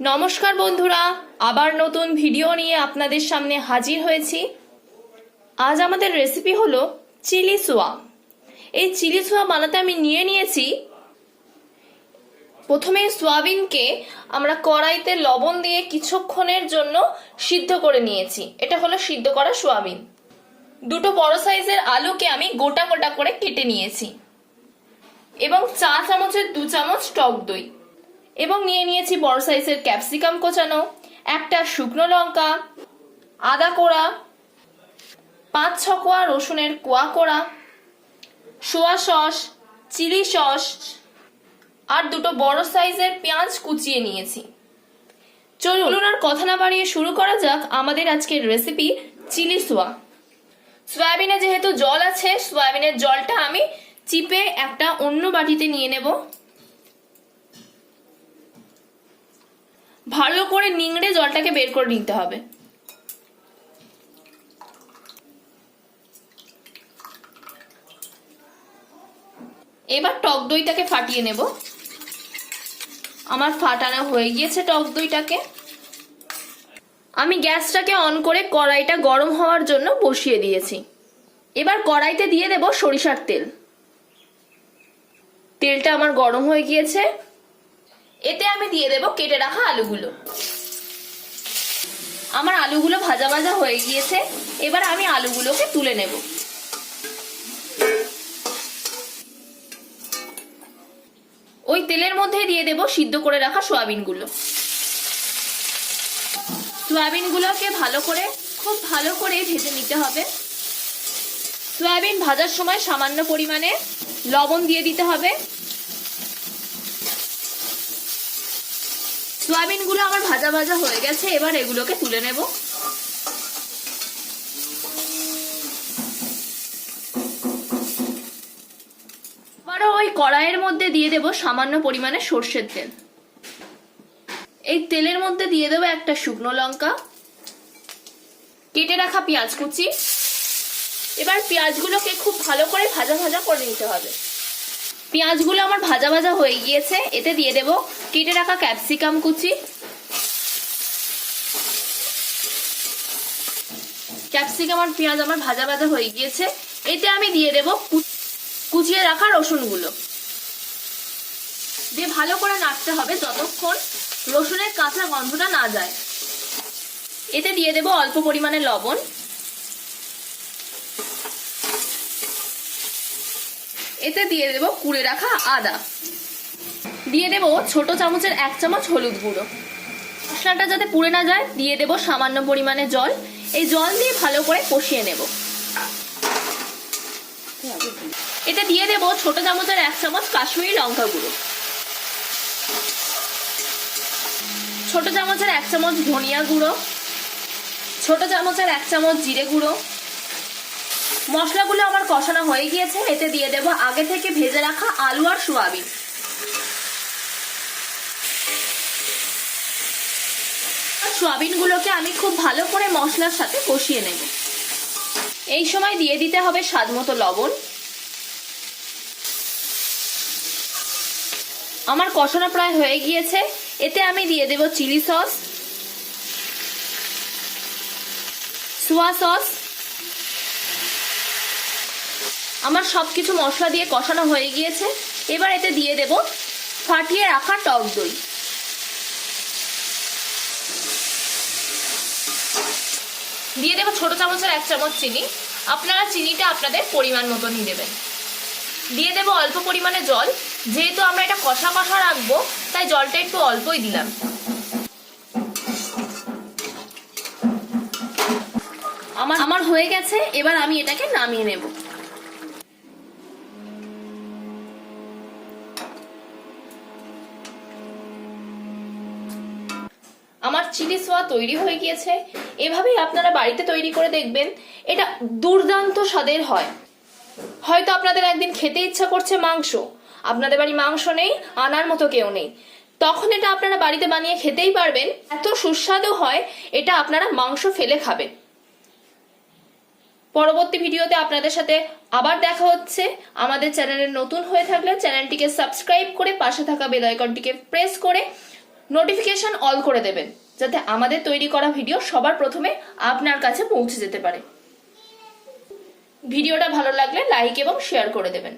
নমস্কার বন্ধুরা, আবার নতুন ভিডিও নিয়ে আপনাদের সামনে হাজির হয়েছি। আজ আমাদের রেসিপি হলো চিলি সোয়া। এই চিলি সোয়া বানাতে আমি নিয়ে নিয়েছি। প্রথমে সোয়াবিনকে আমরা কড়াইতে লবণ দিয়ে কিছুক্ষণের জন্য সিদ্ধ করে নিয়েছি। এটা হলো সিদ্ধ করা সোয়াবিন। দুটো বড় সাইজের আলুকে আমি গোটা গোটা করে কেটে নিয়েছি। এবং চা চামচের দু চামচ টক দই। এবং নিয়ে নিয়েছি বড় সাইজের ক্যাপসিকাম কোচানো, একটা শুকনো লঙ্কা, আদা কোড়া, পাঁচ ছ কোয়া রসুনের কোয়া কোড়া, সোয়া সস, চিলি সস, আর দুটো বড় সাইজের পেঁয়াজ কুচিয়ে নিয়েছি। চলুন আর কথা না বাড়িয়ে শুরু করা যাক আমাদের আজকের রেসিপি চিলি সোয়া। সয়াবিনে যেহেতু জল আছে, সয়াবিনের জলটা আমি চিপে একটা অন্য বাটিতে নিয়ে নেব। ভালো করে নিংড়ে জলটাকে বের করে নিতে হবে। এবার টক দইটাকে ফাটিয়ে নেব। আমার ফাটানো হয়ে গিয়েছে টক দইটাকে। আমি গ্যাসটাকে অন করে কড়াইটা গরম হওয়ার জন্য বসিয়ে দিয়েছি। এবার কড়াইতে দিয়ে দেব সরিষার তেল। তেলটা আমার গরম হয়ে গিয়েছে। এতে আমি দিয়ে দেব কেটে রাখা আলুগুলো। আমার আলুগুলো ভাজা ভাজা হয়ে গিয়েছে, এবার আমি আলুগুলোকে তুলে নেব। ওই তেলের মধ্যে দিয়ে দেব সিদ্ধ করে রাখা সোয়াবিনগুলো। সোয়াবিনগুলোকে ভালো করে, খুব ভালো করে ভেজে নিতে হবে। সয়াবিন ভাজার সময় সামান্য পরিমাণে লবণ দিয়ে দিতে হবে। সয়াবিনগুলো আমার ভাজা ভাজা হয়ে গেছে, এবার এগুলোকে তুলে নেব। আবারও ওই কড়াইয়ের মধ্যে দিয়ে দেব সামান্য পরিমাণে সর্ষের তেল। এই তেলের মধ্যে দিয়ে দেবো একটা শুকনো লঙ্কা, কেটে রাখা পেঁয়াজ কুচি। এবার পেঁয়াজগুলোকে খুব ভালো করে ভাজা ভাজা করে নিতে হবে। পেঁয়াজগুলো আমার ভাজা ভাজা হয়ে গিয়েছে, এতে দিয়ে দেব কেটে রাখা ক্যাপসিকাম কুচি। ক্যাপসিকাম আর পেঁয়াজ আমার ভাজা ভাজা হয়ে গিয়েছে, এতে আমি দিয়ে দেব কুচিয়ে রাখা রসুনগুলো। দিয়ে ভালো করে নাড়তে হবে যতক্ষণ রসুনের কাঁচা গন্ধটা না যায়। এতে দিয়ে দেব অল্প পরিমাণে লবণ। এতে দিয়ে দেব কুড়ে রাখা আদা। দিয়ে দেব ছোট চামচের এক চামচ হলুদ গুঁড়ো। মশলাটা যাতে পুড়ে না যায়, দিয়ে দেব সামান্য পরিমাণে জল। এই জল দিয়ে ভালো করে কষিয়ে নেব। এতে দিয়ে দেব ছোট চামচের এক চামচ কাশ্মীরি লঙ্কা গুঁড়ো। ছোট চামচের এক চামচ ধনিয়া গুঁড়ো। ছোট চামচের এক চামচ জিরে গুঁড়ো। মশলাগুলো আমার কষানো হয়ে গিয়েছে, এতে দিয়ে দেব আগে থেকে ভেজে রাখা আলু আর সোয়াবিন। সোয়াবিনগুলোকে আমি খুব ভালো করে মশলার সাথে কষিয়ে নেব। এই সময় দিয়ে দিতে হবে স্বাদ মতো লবণ। আমার কষানো প্রায় হয়ে গিয়েছে, এতে আমি দিয়ে দেব চিলি সস, সোয়া সস আমার সব কিছু মশলা দিয়ে কষানো হয়ে গিয়েছে। এবার এতে দিয়ে দেব ফাটিয়ে রাখা টক দই। দিয়ে দেবো ছোট চামচের এক চামচ চিনি। আপনারা চিনিটা আপনাদের পরিমাণ মতনই দেবেন। দিয়ে দেবো অল্প পরিমাণে জল। যেহেতু আমরা এটা কষা কষা রাখব, তাই জলটা একটু অল্পই দিলাম। আমার আমার হয়ে গেছে, এবার আমি এটাকে নামিয়ে নেব আমার চিলি সোয়া তৈরি হয়ে গিয়েছে। এভাবেই আপনারা বাড়িতে তৈরি করে দেখবেন, এটা দুর্দান্ত স্বাদের হয়। হয়তো আপনাদের একদিন খেতে ইচ্ছা করছে মাংস, আপনাদের বাড়ি মাংস নেই, আনার মতো কেউ নেই। তখন এটা আপনারা বাড়িতে বানিয়ে খেতেই পারবেন, এত সুস্বাদু হয়, এটা আপনারা মাংস ফেলে খাবেন। পরবর্তী ভিডিওতে আপনাদের সাথে আবার দেখা হচ্ছে। আমাদের চ্যানেলে নতুন হয়ে থাকলে চ্যানেলটিকে সাবস্ক্রাইব করে পাশে থাকা বেল প্রেস করে নোটিফিকেশন অল করে দেবেন, যাতে আমাদের তৈরি করা ভিডিও সবার প্রথমে আপনার কাছে পৌঁছে যেতে পারে। ভিডিওটা ভালো লাগলে লাইক এবং শেয়ার করে দেবেন।